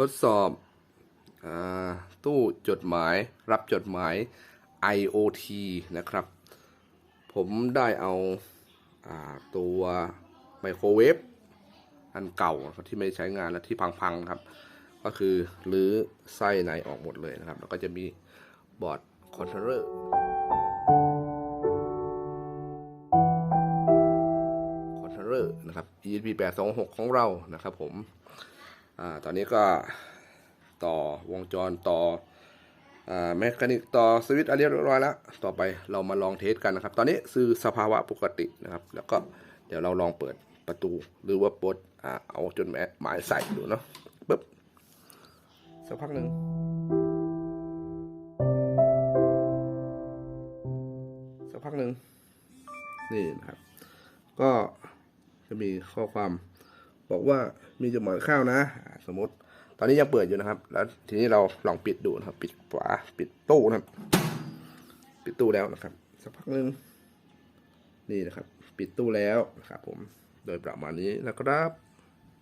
ทดสอบอตู้จดหมายรับจดหมาย IoT นะครับ ผมได้เอาอาตัวไมโครเวฟอันเก่าที่ไม่ใช้งานและที่พังๆครับ ก็คือรื้อไส้ในออกหมดเลยนะครับ แล้วก็จะมีบอร์ดคอนโทรเลอร์คอนโทรเลอร์นะครับ ESP 826ของเรานะครับผม อ่าตอนนี้ก็ต่อวงจรต่ออ่าแมคานิกต่อสวิตช์อะไรเรียบร้อยแล้ว ต่อไปเรามาลองเทสกันนะครับ ตอนนี้คือสภาวะปกตินะครับ แล้วก็เดี๋ยวเราลองเปิดประตูหรือว่าปลดอ่าเอาจนแมหมายใส่ดูเนาะปึ๊บสักพักหนึ่งสักพักหนึ่งนี่นะครับ ก็จะมีข้อความ บอกว่ามีจดหมายเข้าวนะ สมมติ ตอนนี้ยังเปิดอยู่นะครับ แล้วทีนี้เราลองปิดดูนะครับ ปิดฝาปิดตู้นะครับ ปิดตู้แล้วนะครับ สักพักหนึ่งนี่นะครับ ปิดตู้แล้วนะครับผม โดยประมาณนี้นะครับ